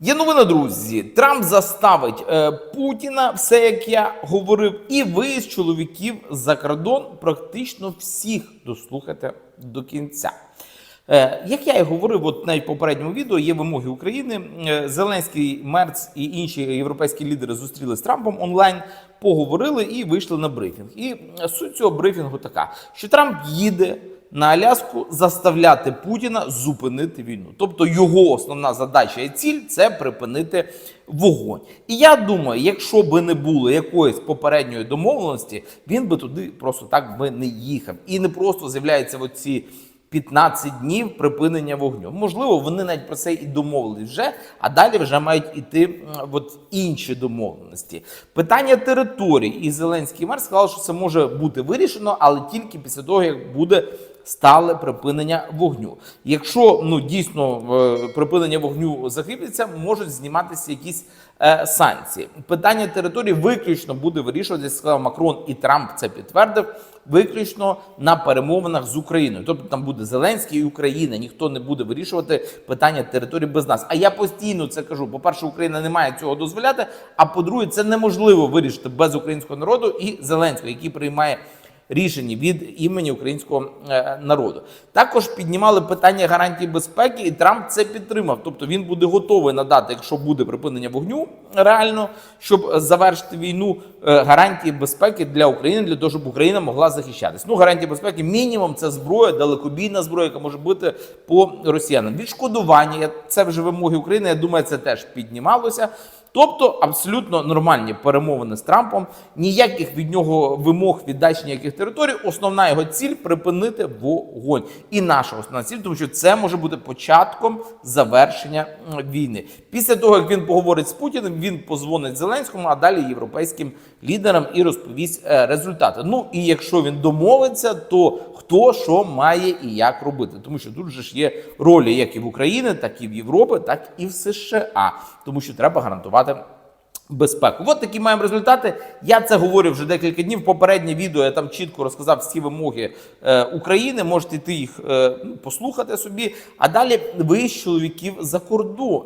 Є новина, друзі. Трамп заставить е, Путіна, все як я говорив, і ви з чоловіків за кордон практично всіх дослухайте до кінця. Е, як я і говорив, от навіть в попередньому відео є вимоги України. Е, Зеленський, Мерц і інші європейські лідери зустріли з Трампом онлайн, поговорили і вийшли на брифінг. І суть цього брифінгу така, що Трамп їде на Аляску заставляти Путіна зупинити війну. Тобто його основна задача і ціль це припинити вогонь. І я думаю, якщо би не було якоїсь попередньої домовленості, він би туди просто так би не їхав. І не просто з'являються оці 15 днів припинення вогню. Можливо, вони навіть про це і домовились вже, а далі вже мають іти от інші домовленості. Питання територій і Зеленський мер сказав, що це може бути вирішено, але тільки після того, як буде стале припинення вогню. Якщо ну дійсно припинення вогню закріпиться, можуть зніматися якісь е, санкції. Питання території виключно буде вирішуватися, сказав Макрон і Трамп це підтвердив. Виключно на перемовинах з Україною, тобто там буде Зеленський і Україна. Ніхто не буде вирішувати питання території без нас. А я постійно це кажу: по-перше, Україна не має цього дозволяти. А по-друге, це неможливо вирішити без українського народу і Зеленського, який приймає рішення від імені українського е, народу. Також піднімали питання гарантії безпеки, і Трамп це підтримав. Тобто він буде готовий надати, якщо буде припинення вогню реально, щоб завершити війну, е, гарантії безпеки для України, для того, щоб Україна могла захищатись. Ну, гарантії безпеки мінімум це зброя, далекобійна зброя, яка може бути по росіянам. Відшкодування це вже вимоги України. Я думаю, це теж піднімалося. Тобто абсолютно нормальні перемовини з Трампом, ніяких від нього вимог віддачі ніяких територій. Основна його ціль припинити вогонь. І наша основна ціль, тому що це може бути початком завершення війни. Після того, як він поговорить з Путіним, він позвонить Зеленському, а далі європейським лідерам і розповість е, результати. Ну і якщо він домовиться, то хто що має і як робити, тому що тут же ж є ролі як і в Україні, так і в Європі, так і в США, тому що треба гарантувати. Безпеку, от такі маємо результати. Я це говорю вже декілька днів. Попереднє відео я там чітко розказав всі вимоги е, України. Можете йти їх е, ну, послухати собі. А далі ви з чоловіків за кордон.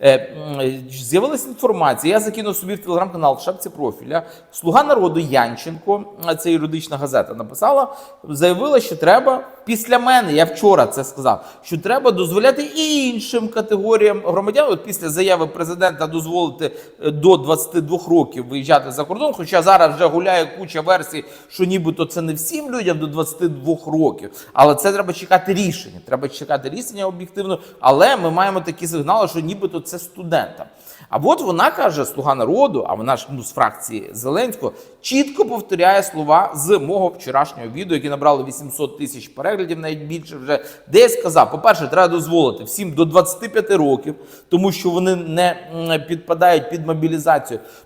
Е, м, з'явилася інформація. Я закинув собі в телеграм-канал в шапці профіля. Слуга народу Янченко, це юридична газета, написала, заявила, що треба після мене. Я вчора це сказав, що треба дозволяти і іншим категоріям громадян. От після заяви президента дозволити е, до 22 років виїжджати за кордон. Хоча зараз вже гуляє куча версій, що нібито це не всім людям до 22 років. Але це треба чекати рішення. Треба чекати рішення об'єктивно. Але ми маємо такі сигнали, що нібито це студентам. А от вона каже, слуга народу, а вона ж ну, з фракції Зеленського, чітко повторяє слова з мого вчорашнього відео, які набрали 800 тисяч переглядів, навіть більше вже. Де я сказав, по-перше, треба дозволити всім до 25 років, тому що вони не підпадають під мобілізацію.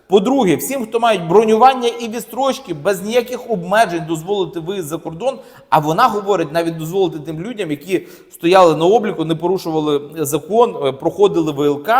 По-друге, всім, хто мають бронювання і відстрочки, без ніяких обмежень дозволити виїзд за кордон. А вона говорить навіть дозволити тим людям, які стояли на обліку, не порушували закон, е, проходили ВЛК,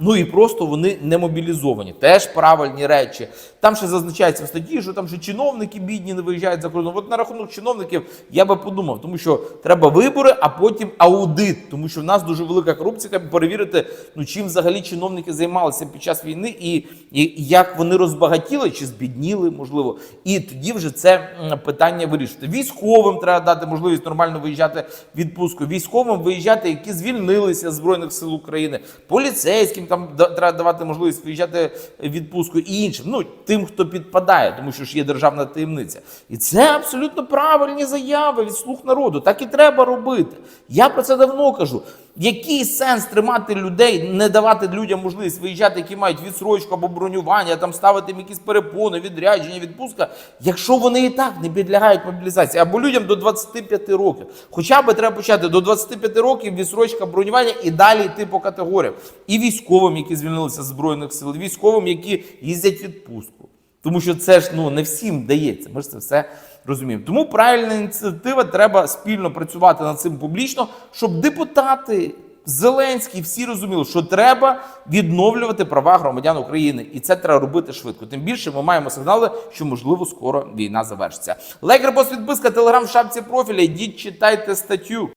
ну і просто вони не мобілізовані. Теж правильні речі. Там ще зазначається в статті, що там ще чиновники бідні не виїжджають за кордон. От на рахунок чиновників я би подумав, тому що треба вибори, а потім аудит, тому що в нас дуже велика корупція. Треба перевірити, ну чим взагалі чиновники займалися під час війни, і, і як вони розбагатіли чи збідніли, можливо. І тоді вже це питання вирішити. Військовим треба дати можливість нормально виїжджати в відпустку. Військовим виїжджати, які звільнилися з збройних сил України, поліцейським там треба давати можливість виїжджати в відпустку і іншим. Ну тим, хто підпадає, тому що ж є державна таємниця. І це абсолютно правильні заяви від слуг народу. Так і треба робити. Я про це давно кажу. Який сенс тримати людей, не давати людям можливість виїжджати, які мають відсрочку або бронювання, там ставити їм якісь перепони, відрядження, відпустка, якщо вони і так не підлягають мобілізації, або людям до 25 років. Хоча би треба почати до 25 років відсрочка бронювання і далі йти по категоріям. І військовим, які звільнилися з збройних сил, і військовим, які їздять відпустку. Тому що це ж ну не всім вдається. Ми ж це все розуміємо. Тому правильна ініціатива треба спільно працювати над цим публічно, щоб депутати. Зеленський всі розуміли, що треба відновлювати права громадян України, і це треба робити швидко. Тим більше ми маємо сигнали, що можливо скоро війна завершиться. Лайк, репост, підписка, телеграм в шапці профіля. Йдіть читайте статтю.